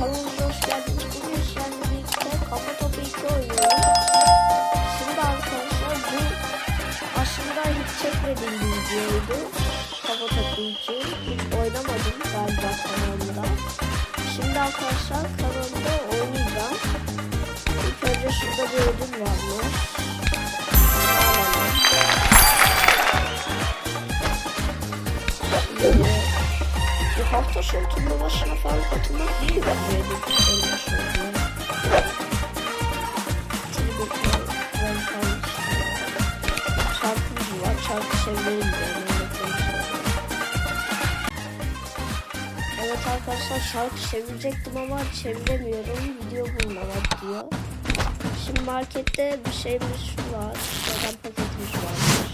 kanalımıza hoş geldiniz. Bugün sizlerle birlikte kafa topu 2 oynuyoruz. Şimdi arkadaşlar bu aslında hiç çekmediğim bir videoydu. Kafa topu için. Hiç oynamadım galiba kanalımda. Şimdi arkadaşlar kanalımda oynayacağım. İlk önce şurada bir ödül varmış. Sonu turnuvasına falan bence ödül olmuş oluyor. Tribute Grand Prix Çarpıcı var. Çarpı diye. Evet arkadaşlar şarkı çevirecektim ama çeviremiyorum. Video bulmamak diyor. Şimdi markette bir şeyimiz var. Şuradan paketimiz varmış.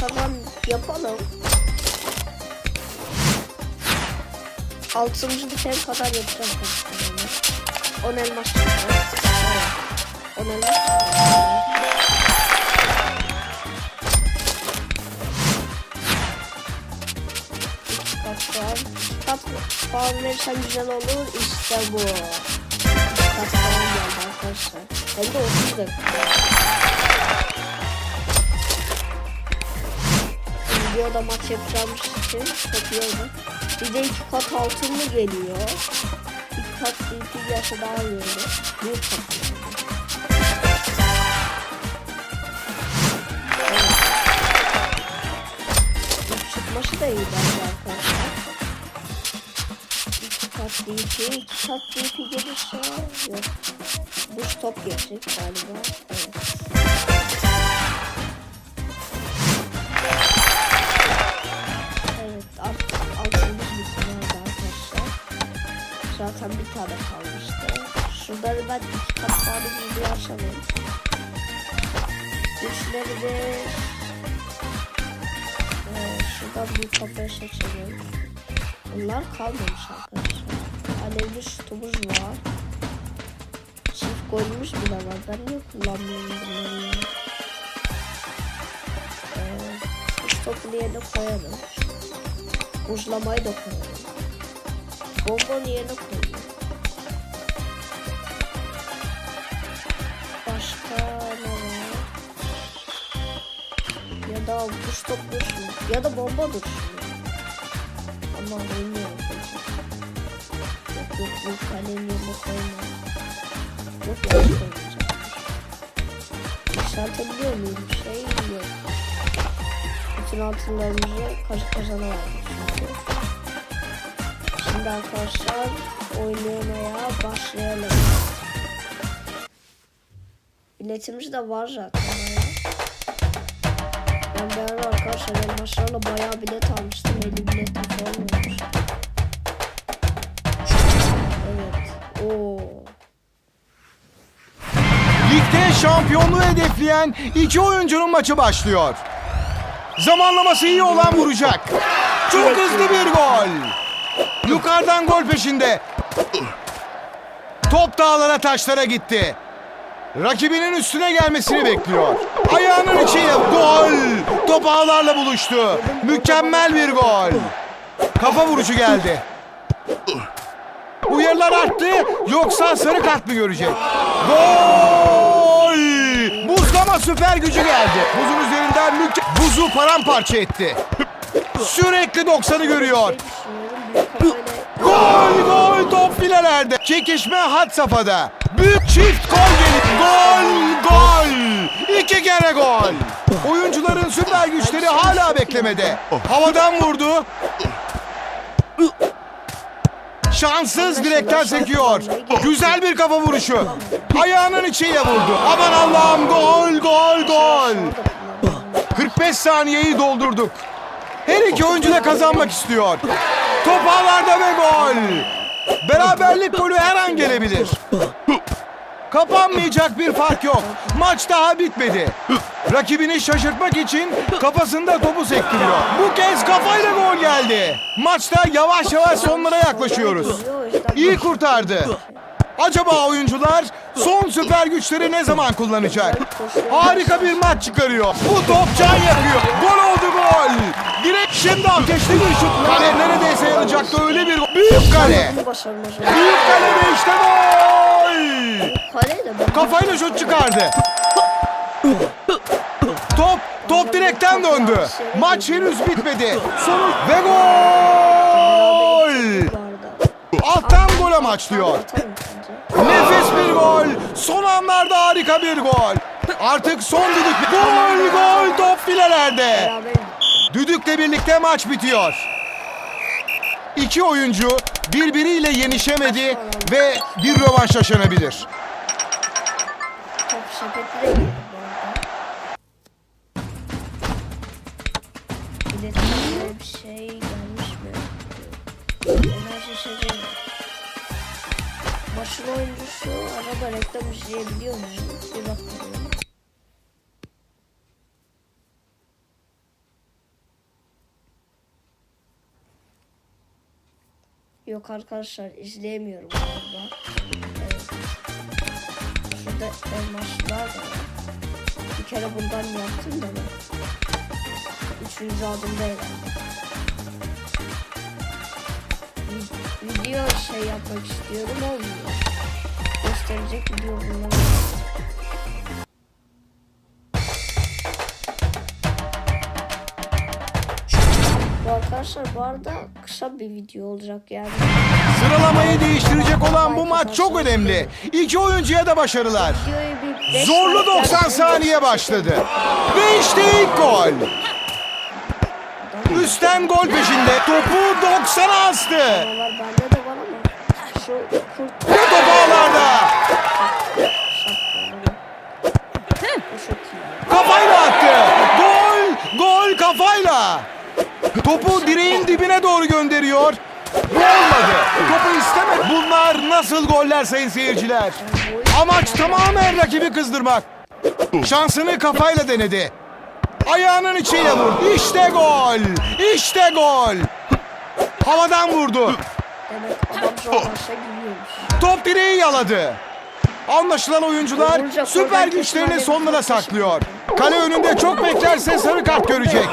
Kazan yapalım. Altıncı biten kadar yapacağım. 10 elmas. 10 elmas. Kaptan. Kat puan verirsen güzel olur. İşte bu. Kat puan geldi arkadaşlar. Hem de 30 dakika. Videoda maç yapacağımız için çok iyi. Bir de iki kat altınlı geliyor. İki kat DP gelse daha olur. Bir kat. Evet. Çıkması da iyi bence arkadaşlar. İki kat DP, iki kat DP gelirse yok. Bu stop gelecek galiba. Evet. Zaten bir tane kalmıştı. Şunları ben iki kat tane bulduğu açalım. Güçleri de ee, şuradan bir kafaya seçelim. Bunlar kalmamış arkadaşlar. Alevli şutumuz var. Çift golümüz bile var. Ben niye kullanmıyorum bunları ya? Ee, şu topunu yerine koyalım. Buzlamayı da koyalım. Bonbon yerine koyalım. Başka ne var? Ya da buz top dursun. Ya da bomba dursun. Ama bilmiyorum. Yok yok bu kalem yerine koyma. Yok koymayacağım. Yükseltebiliyor muyum? Şey yok. Bütün altınlarımızı kaç kazana verdik. Şimdi arkadaşlar oynamaya başlayalım. Biletimiz de var zaten. Ben bir ara arkadaşlar elmaslarla bayağı bilet almıştım. 50 bilet falan olmuş. Evet. Oo. Ligde şampiyonluğu hedefleyen iki oyuncunun maçı başlıyor. Zamanlaması iyi olan vuracak. Çok hızlı bir gol. Yukarıdan gol peşinde. Top dağlara taşlara gitti. Rakibinin üstüne gelmesini bekliyor. Ayağının içiyle gol. Top ağlarla buluştu. Mükemmel bir gol. Kafa vuruşu geldi. Uyarılar arttı yoksa sarı kart mı görecek? Gol! Buzlama süper gücü geldi. Buzun üzerinden müke... Buzu paramparça etti. Sürekli 90'ı görüyor. Gol gol top filelerde. Çekişme had safhada. Büyük çift gol gelip gol gol. İki kere gol. Oyuncuların süper güçleri hala beklemede. Havadan vurdu. Şanssız direkten sekiyor. Güzel bir kafa vuruşu. Ayağının içiyle vurdu. Aman Allah'ım gol gol gol. 45 saniyeyi doldurduk. Her iki oyuncu da kazanmak istiyor. Top ağlarda ve gol. Beraberlik golü her an gelebilir. Kapanmayacak bir fark yok. Maç daha bitmedi. Rakibini şaşırtmak için kafasında topu sektiriyor. Bu kez kafayla gol geldi. Maçta yavaş yavaş sonlara yaklaşıyoruz. İyi kurtardı. Acaba oyuncular son süper güçleri ne zaman kullanacak? Harika bir maç çıkarıyor. Bu top can yakıyor. Gol oldu gol. Şimdi ateşli bir şut. Kale neredeyse yanacaktı öyle bir. Büyük kale. Büyük kalede işte gol. Kafayla şut çıkardı. Top, top direkten döndü. Maç henüz bitmedi. Sonuç ve gol. Alttan gol amaçlıyor. Atalım bence. Nefis bir gol. Son anlarda harika bir gol. Artık son düdük. Gol gol top filelerde. Düdükle birlikte maç bitiyor. İki oyuncu birbiriyle yenişemedi ve bir rövanş yaşanabilir. Bir şey gelmiş mi? Enerji içeceği. Başın oyuncusu arada reklam izleyebiliyor mu? Bir bakalım. Yok arkadaşlar izleyemiyorum galiba. Evet. Şurada elmaslar da var. Bir kere bundan yaptım da ben. Üçüncü adımda Video şey yapmak istiyorum olmuyor. Gösterecek video bundan. Arkadaşlar bu arada kısa bir video olacak yani. Sıralamayı değiştirecek olan bu maç çok önemli. İki oyuncuya da başarılar. Zorlu dakika 90 sonra saniye başladı. Ve işte ilk gol. Üstten gol peşinde. Topu 90'a astı. Ve top ağlarda. Kafayla attı. Gol. Gol kafayla. Topu direğin dibine doğru gönderiyor. Bu olmadı. Topu istemedi. Bunlar nasıl goller sayın seyirciler? Amaç tamamen rakibi kızdırmak. Şansını kafayla denedi. Ayağının içiyle vurdu. İşte gol. İşte gol. Havadan vurdu. Demek adam. Top direği yaladı. Anlaşılan oyuncular süper güçlerini sonlara saklıyor. Kale önünde çok beklerse sarı kart görecek.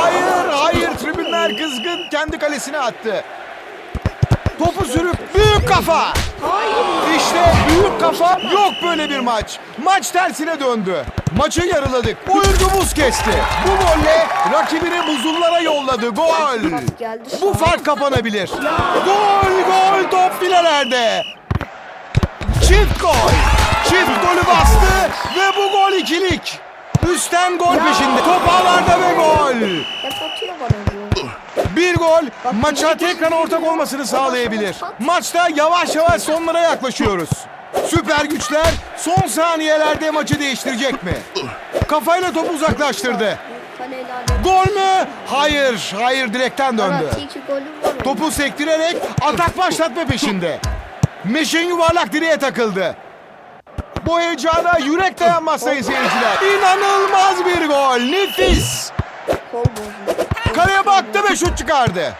Hayır, hayır. Tribünler kızgın kendi kalesine attı. Topu sürüp büyük kafa. İşte büyük kafa yok böyle bir maç. Maç tersine döndü. Maçı yarıladık. Oyuncu buz kesti. Bu golle rakibini buzullara yolladı. Gol. Geldi Bu an. fark kapanabilir. Gol gol top filelerde. Çift gol. Çift golü bastı ve bu gol ikilik. Üstten gol peşinde. Top ağlarda ve gol. Bir gol maça tekrar ortak olmasını sağlayabilir. Maçta yavaş yavaş sonlara yaklaşıyoruz. Süper güçler son saniyelerde maçı değiştirecek mi? Kafayla topu uzaklaştırdı. Gol mü? Hayır, hayır direkten döndü. Topu sektirerek atak başlatma peşinde. Meşin yuvarlak direğe takıldı. Bu heyecana yürek dayanmaz sayın seyirciler. İnanılmaz bir gol. Nefis. Kaleye baktı ve şut çıkardı.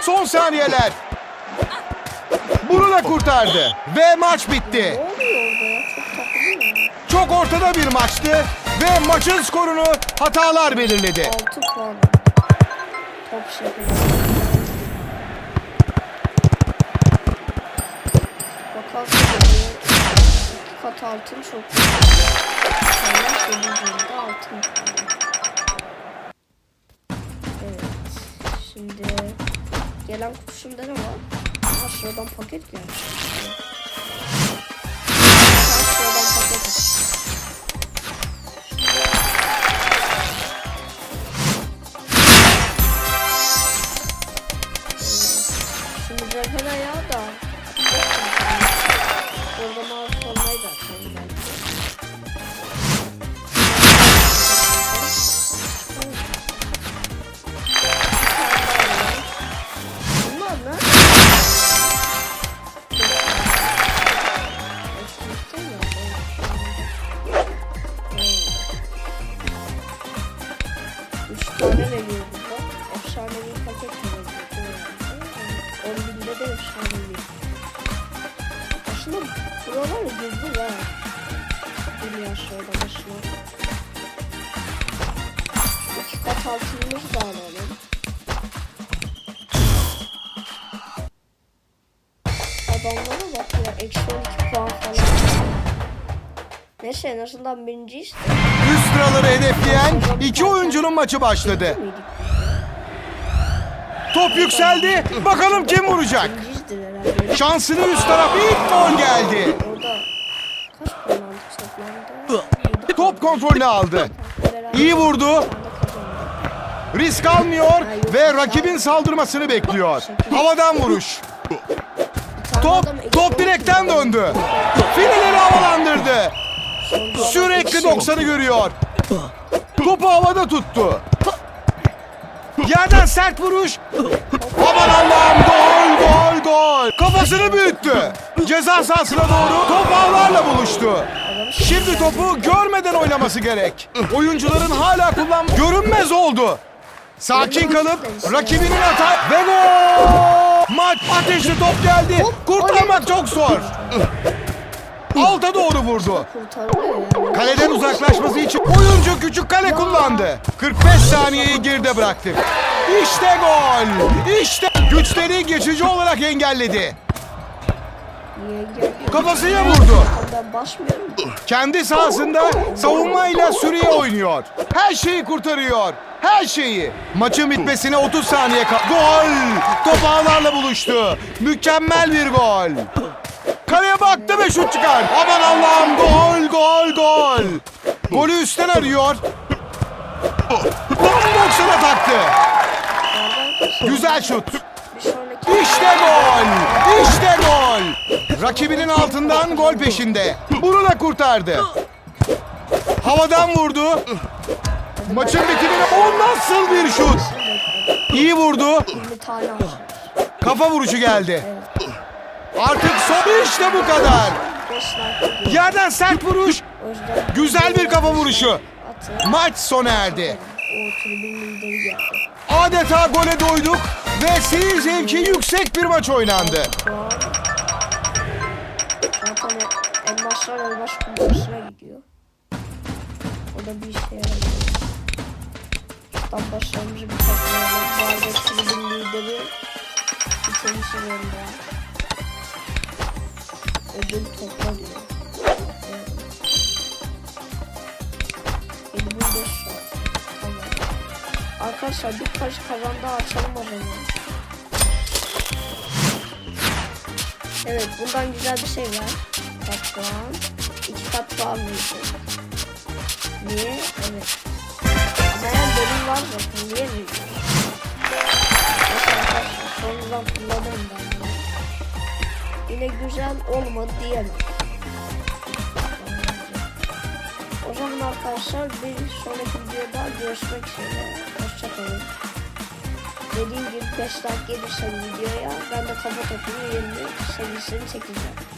Son saniyeler. Bunu da kurtardı. Ve maç bitti. Çok ortada bir maçtı. Ve maçın skorunu hatalar belirledi. 6 puan. Top şekli. Bakalım geliyor. Kat altın çok güzel. Sonra geleceğinde altın. Evet. Şimdi gelen kutusunda ne var? Ha şuradan paket gelmiş. Adamlara bak ya. Eksi 12 puan falan. Neyse en azından birinciyiz. Üst sıraları hedefleyen iki oyuncunun maçı başladı. Top yükseldi. Bakalım kim vuracak? Şansını üst taraf ilk gol geldi. Top kontrolünü aldı. İyi vurdu. Risk almıyor ve rakibin saldırmasını bekliyor. Havadan vuruş. Top, top direkten döndü. Fileleri havalandırdı. Sürekli 90'ı görüyor. Topu havada tuttu. Yerden sert vuruş. Aman Allah'ım gol gol gol. Kafasını büyüttü. Ceza sahasına doğru top ağlarla buluştu. Şimdi topu görmeden oynaması gerek. Oyuncuların hala kullan görünmez oldu. Sakin kalıp rakibinin hata ve gol. Maç ateşli top geldi. Kurtarmak çok zor. Alta doğru vurdu. Kaleden uzaklaşması için oyuncu küçük kale kullandı. 45 saniyeyi geride bıraktık. İşte gol. İşte güçleri geçici olarak engelledi. Kafasıyla vurdu. Kendi sahasında savunmayla sürüye oynuyor. Her şeyi kurtarıyor. Her şeyi. Maçın bitmesine 30 saniye kal. Gol! Top ağlarla buluştu. Mükemmel bir gol. Kaleye baktı ve şut çıkar. Aman Allah'ım gol gol gol. Golü üstten arıyor. Tam 90'a taktı. Güzel şut. İşte gol! İşte gol! Rakibinin altından gol peşinde. Bunu da kurtardı. Havadan vurdu. Maçın bitimine o nasıl bir şut? İyi vurdu. 20 tane alacağız. Kafa vuruşu geldi. Artık son işte bu kadar. 5 like geliyor. Yerden sert vuruş. Güzel bir kafa vuruşu. Maç sona erdi. Adeta gole doyduk ve seyir zevki yüksek bir maç oynandı. Zaten elmaslar elmas kumbasına gidiyor. O da bir işe yaramıyor. Tam başlarımızı bir toplayalım. Bazı tribün lideri bitirmişiz onda. Ödül topla diyor. Evet. 75 saat. Tamam. Arkadaşlar bir karış kazan daha açalım o zaman. Evet bundan güzel bir şey var. Kat puan. İki kat puan verecek. Niye? Evet. Veriyor? Neyse arkadaşlar sonradan kullanırım ben bunu. Yine güzel olmadı diyemem. O zaman arkadaşlar bir sonraki videoda görüşmek üzere. Hoşçakalın. Dediğim gibi 5 like gelirse videoya ben de kafa topunu yeni serisini çekeceğim.